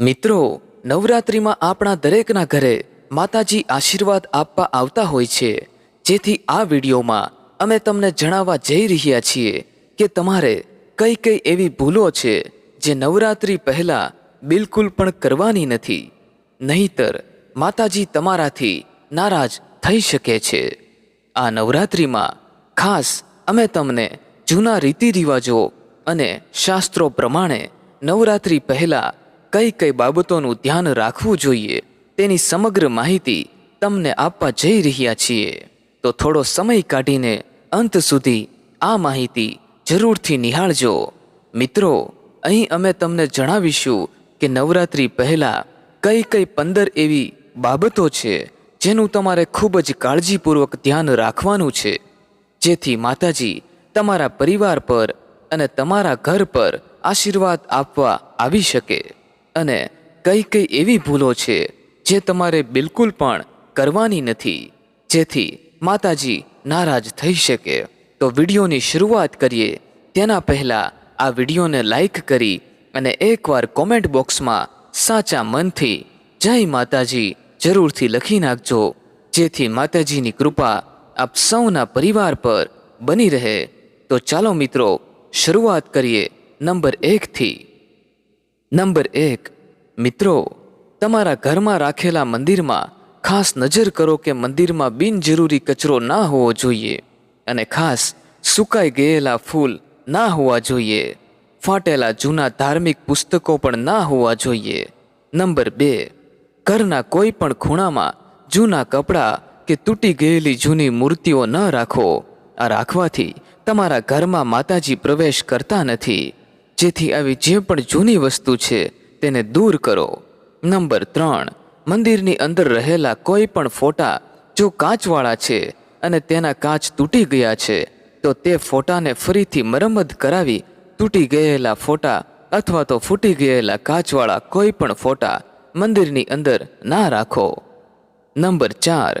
મિત્રો, નવરાત્રિમાં આપણા દરેકના ઘરે માતાજી આશીર્વાદ આપવા આવતા હોય છે. જેથી આ વિડીયોમાં અમે તમને જણાવવા જઈ રહ્યા છીએ કે તમારે કઈ કઈ એવી ભૂલો છે જે નવરાત્રિ પહેલાં બિલકુલ પણ કરવાની નથી. નહીતર, માતાજી તમારાથી નારાજ થઈ શકે છે. આ નવરાત્રિમાં ખાસ અમે તમને જૂના રીતિ રિવાજો અને શાસ્ત્રો પ્રમાણે નવરાત્રિ પહેલા કઈ કઈ બાબતોનું ધ્યાન રાખવું જોઈએ તેની સમગ્ર માહિતી તમને આપવા જઈ રહ્યા છીએ. તો થોડો સમય કાઢીને અંત સુધી આ માહિતી જરૂરથી નિહાળજો. મિત્રો, અહીં અમે તમને જણાવીશું કે નવરાત્રિ પહેલા કઈ કઈ પંદર એવી બાબતો છે જેનું તમારે ખૂબ જ કાળજીપૂર્વક ધ્યાન રાખવાનું છે. જેથી માતાજી તમારા પરિવાર પર અને તમારા ઘર પર આશીર્વાદ આપવા આવી શકે. અને કઈ કઈ એવી ભૂલો છે જે તમારે બિલકુલ પણ કરવાની નથી, જેથી માતાજી નારાજ થઈ શકે. તો વિડીયોની શરૂઆત કરીએ. તેના પહેલાં આ વિડીયોને લાઈક કરી અને એકવાર કોમેન્ટ બોક્સમાં સાચા મનથી જય માતાજી જરૂરથી લખી નાખજો, જેથી માતાજીની કૃપા આપ સૌના પરિવાર પર બની રહે. તો ચાલો મિત્રો, શરૂઆત કરીએ નંબર એકથી નંબર એક, મિત્રો, તમારા ઘરમાં રાખેલા મંદિરમાં ખાસ નજર કરો કે મંદિરમાં બિનજરૂરી કચરો ના હોવો જોઈએ અને ખાસ સુકાઈ ગયેલા ફૂલ ના હોવા જોઈએ. ફાટેલા જૂના ધાર્મિક પુસ્તકો પણ ના હોવા જોઈએ. નંબર બે, ઘરના કોઈ પણ ખૂણામાં જૂના કપડાં કે તૂટી ગયેલી જૂની મૂર્તિઓ ન રાખો. આ રાખવાથી તમારા ઘરમાં માતાજી પ્રવેશ કરતા નથી. જેથી આવી જે પણ જૂની વસ્તુ છે તેને દૂર કરો. નંબર ત્રણ, મંદિરની અંદર રહેલા કોઈ પણ ફોટા જો કાચવાળા છે અને તેના કાચ તૂટી ગયા છે, તો તે ફોટાને ફરીથી મરમ્મત કરાવી તૂટી ગયેલા ફોટા અથવા તો ફૂટી ગયેલા કાચવાળા કોઈ પણ ફોટા મંદિરની અંદર ના રાખો. નંબર ચાર,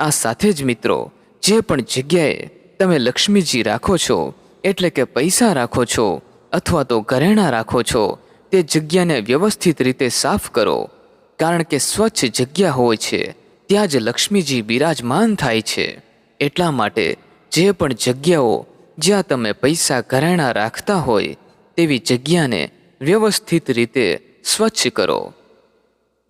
આ સાથે જ મિત્રો, જે પણ જગ્યાએ તમે લક્ષ્મીજી રાખો છો, એટલે કે પૈસા રાખો છો અથવા તો ઘરેણાં રાખો છો, તે જગ્યાને વ્યવસ્થિત રીતે સાફ કરો. કારણ કે સ્વચ્છ જગ્યા હોય છે, ત્યાં જ લક્ષ્મીજી બિરાજમાન થાય છે. એટલા માટે જે પણ જગ્યાઓ જ્યાં તમે પૈસા ઘરેણાં રાખતા હોય, તેવી જગ્યાને વ્યવસ્થિત રીતે સ્વચ્છ કરો.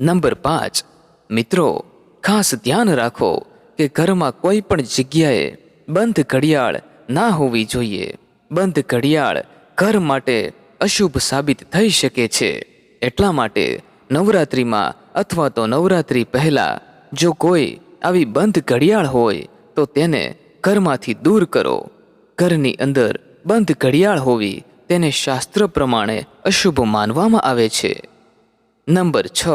નંબર પાંચ. મિત્રો, ખાસ ધ્યાન રાખો કે ઘરમાં કોઈ પણ જગ્યાએ બંધ ઘડિયાળ ના હોવી જોઈએ. બંધ ઘડિયાળ ઘર માટે અશુભ સાબિત થઈ શકે છે. એટલા માટે નવરાત્રિમાં અથવા તો નવરાત્રિ પહેલા જો કોઈ આવી બંધ ઘડિયાળ હોય, તો તેને ઘરમાંથી દૂર કરો. ઘરની અંદર બંધ ઘડિયાળ હોવી તેને શાસ્ત્ર પ્રમાણે અશુભ માનવામાં આવે છે. નંબર છ.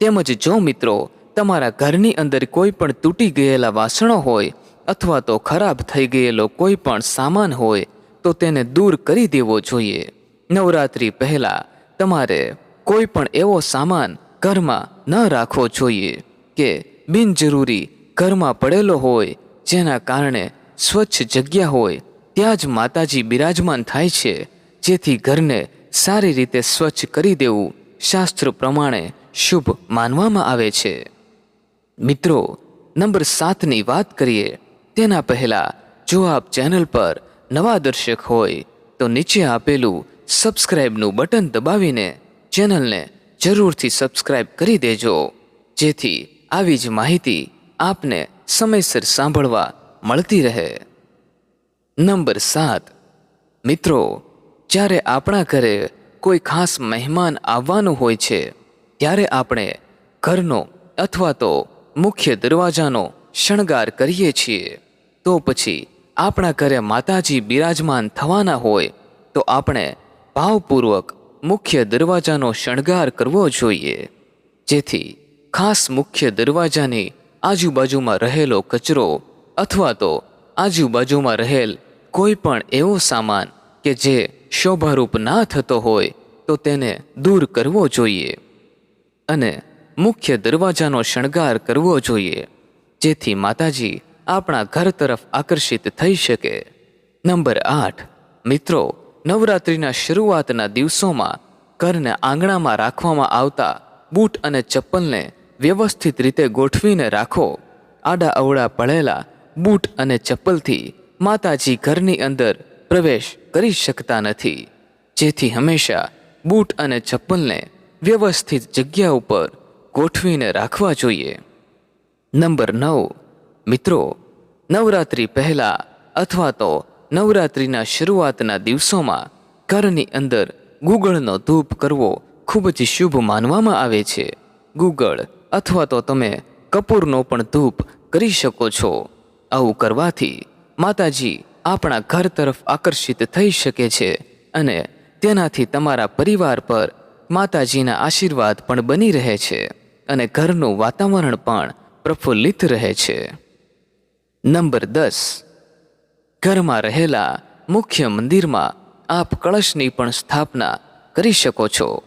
તેમજ જો મિત્રો તમારા ઘરની અંદર કોઈ પણ તૂટી ગયેલા વાસણો હોય અથવા તો ખરાબ થઈ ગયેલો કોઈ પણ સામાન હોય તો તેને દૂર કરી દેવો જોઈએ. નવરાત્રિ પહેલા તમારે કોઈ પણ એવો સામાન ઘરમાં ન રાખવો જોઈએ કે બિનજરૂરી ઘરમાં પડેલો હોય, જેના કારણે સ્વચ્છ જગ્યા હોય, ત્યાં જ માતાજી બિરાજમાન થાય છે. જેથી ઘરને સારી રીતે સ્વચ્છ કરી દેવું શાસ્ત્ર પ્રમાણે શુભ માનવામાં આવે છે. મિત્રો, નંબર સાતની વાત કરીએ. તેના પહેલા જો આપ ચેનલ પર નવા દર્શક હોય તો નીચે આપેલું સબસ્ક્રાઇબનું બટન દબાવીને ચેનલને જરૂરથી સબસ્ક્રાઇબ કરી દેજો. જેથી આવી જ માહિતી આપને સમયસર સાંભળવા મળતી રહે. નંબર સાત. મિત્રો, જ્યારે આપણા ઘરે કોઈ ખાસ મહેમાન આવવાનું હોય છે, ત્યારે આપણે ઘરનો અથવા તો મુખ્ય દરવાજાનો શણગાર કરીએ છીએ. તો પછી આપણા ઘરે માતાજી બિરાજમાન થવાના હોય, તો આપણે ભાવપૂર્વક મુખ્ય દરવાજાનો શણગાર કરવો જોઈએ. જેથી ખાસ મુખ્ય દરવાજાની આજુબાજુમાં રહેલો કચરો અથવા તો આજુબાજુમાં રહેલ કોઈ પણ એવો સામાન કે જે શોભારૂપ ના થતો હોય, તો તેને દૂર કરવો જોઈએ. અને મુખ્ય દરવાજાનો શણગાર કરવો જોઈએ. જેથી માતાજી આપણા ઘર તરફ આકર્ષિત થઈ શકે. નંબર આઠ. મિત્રો, નવરાત્રિના શરૂઆતના દિવસોમાં ઘરને આંગણામાં રાખવામાં આવતા બૂટ અને ચપ્પલને વ્યવસ્થિત રીતે ગોઠવીને રાખો. આડા અવળા પડેલા બૂટ અને ચપ્પલથી માતાજી ઘરની અંદર પ્રવેશ કરી શકતા નથી. જેથી હંમેશા બૂટ અને ચપ્પલને વ્યવસ્થિત જગ્યા ઉપર ગોઠવીને રાખવા જોઈએ. નંબર નવ. મિત્રો, નવરાત્રિ પહેલા અથવા તો નવરાત્રિના શરૂઆતના દિવસોમાં ઘરની અંદર ગુગળનો ધૂપ કરવો ખૂબ જ શુભ માનવામાં આવે છે. ગુગળ અથવા તો તમે કપૂરનો પણ ધૂપ કરી શકો છો. આવું કરવાથી માતાજી આપણા ઘર તરફ આકર્ષિત થઈ શકે છે અને તેનાથી તમારા પરિવાર પર માતાજીના આશીર્વાદ પણ બની રહે છે અને ઘરનું વાતાવરણ પણ પ્રફુલ્લિત રહે છે. નંબર દસ. ઘરમાં રહેલા મુખ્ય મંદિરમાં આપ કળશની પણ સ્થાપના કરી શકો છો.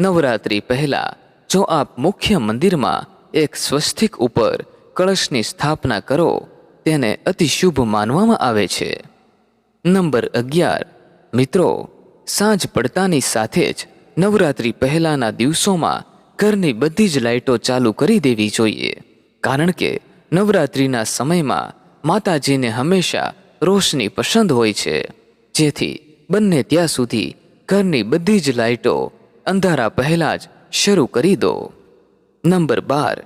નવરાત્રિ પહેલાં જો આપ મુખ્ય મંદિરમાં એક સ્વસ્તિક ઉપર કળશની સ્થાપના કરો, તેને અતિશુભ માનવામાં આવે છે. નંબર અગિયાર. મિત્રો, સાંજ પડતાની સાથે જ નવરાત્રિ પહેલાના દિવસોમાં ઘરની બધી જ લાઇટો ચાલુ કરી દેવી જોઈએ. કારણ કે નવરાત્રિના સમયમાં માતાજીને હંમેશા રોશની પસંદ હોય છે. જેથી બંને ત્યાં સુધી ઘરની બધી જ લાઇટો અંધારા પહેલાં જ શરૂ કરી દો. નંબર બાર.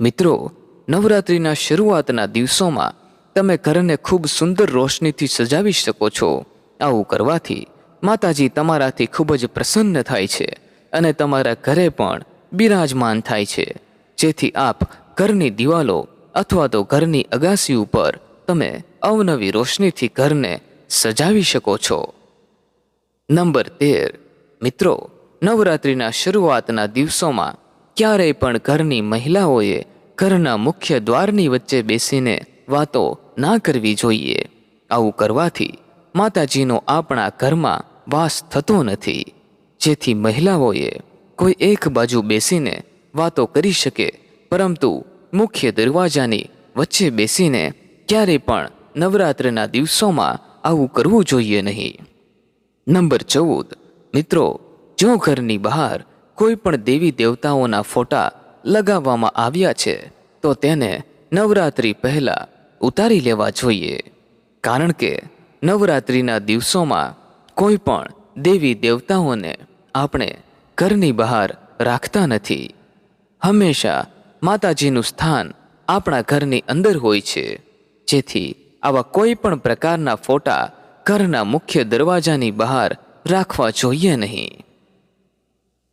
મિત્રો, નવરાત્રિના શરૂઆતના દિવસોમાં તમે ઘરને ખૂબ સુંદર રોશનીથી સજાવી શકો છો. આવું કરવાથી માતાજી તમારાથી ખૂબ જ પ્રસન્ન થાય છે અને તમારા ઘરે પણ બિરાજમાન થાય છે. જેથી આપ ઘરની દિવાલો અથવા તો ઘરની અગાસી ઉપર તમે અવનવી રોશનીથી ઘરને સજાવી શકો છો. નંબર તેર. મિત્રો, નવરાત્રિના શરૂઆતના દિવસોમાં ક્યારેય પણ ઘરની મહિલાઓએ ઘરના મુખ્ય દ્વારની વચ્ચે બેસીને વાતો ના કરવી જોઈએ. આવું કરવાથી માતાજીનો આપણા ઘરમાં વાસ થતો નથી. જેથી મહિલાઓએ કોઈ એક બાજુ બેસીને વાતો કરી શકે, પરંતુ મુખ્ય દરવાજાની વચ્ચે બેસીને ક્યારેય પણ નવરાત્રિના દિવસોમાં આવું કરવું જોઈએ નહીં. નંબર ચૌદ. મિત્રો, જો ઘરની બહાર કોઈ પણ દેવી દેવતાઓના ફોટા લગાવવામાં આવ્યા છે, તો તેને નવરાત્રિ પહેલાં ઉતારી લેવા જોઈએ. કારણ કે નવરાત્રિના દિવસોમાં કોઈ પણ દેવી દેવતાઓને આપણે ઘરની બહાર રાખતા નથી. હંમેશા માતાજીનું સ્થાન આપણા ઘરની અંદર હોય છે. જેથી આવા કોઈ પણ પ્રકારના ફોટા ઘરના મુખ્ય દરવાજાની બહાર રાખવા જોઈએ નહીં.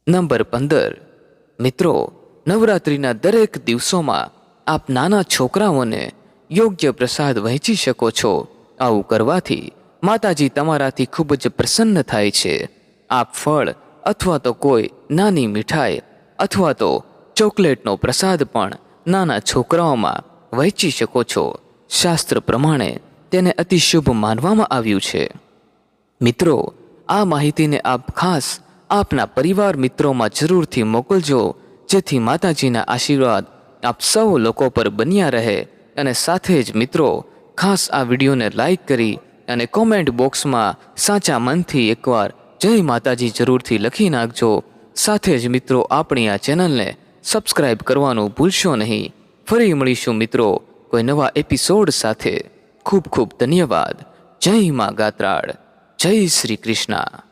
નંબર પંદર. મિત્રો, નવરાત્રિના દરેક દિવસોમાં આપ નાના છોકરાઓને યોગ્ય પ્રસાદ વહેંચી શકો છો. આવું કરવાથી માતાજી તમારાથી ખૂબ જ પ્રસન્ન થાય છે. આપ ફળ અથવા તો કોઈ નાની મીઠાઈ અથવા તો ચોકલેટનો પ્રસાદ પણ નાના છોકરાઓમાં વહેંચી શકો છો. શાસ્ત્ર પ્રમાણે તેને અતિ શુભ માનવામાં આવ્યું છે. મિત્રો, આ માહિતીને આપ ખાસ આપના પરિવાર મિત્રોમાં જરૂરથી મોકલજો, જેથી માતાજીના આશીર્વાદ આપ સૌ લોકો પર બન્યા રહે અને સાથે જ મિત્રો, ખાસ આ વિડીયોને લાઈક કરી અને કોમેન્ટ બોક્સમાં સાચા મનથી એકવાર જય માતાજી જરૂરથી લખી નાખજો. સાથે જ મિત્રો, આપણી આ ચેનલને સબસ્ક્રાઈબ કરવાનું ભૂલશો નહીં. ફરી મળીશું મિત્રો કોઈ નવા એપિસોડ સાથે. ખૂબ ખૂબ ધન્યવાદ. જય મા ગાત્રાળ. જય શ્રી કૃષ્ણ.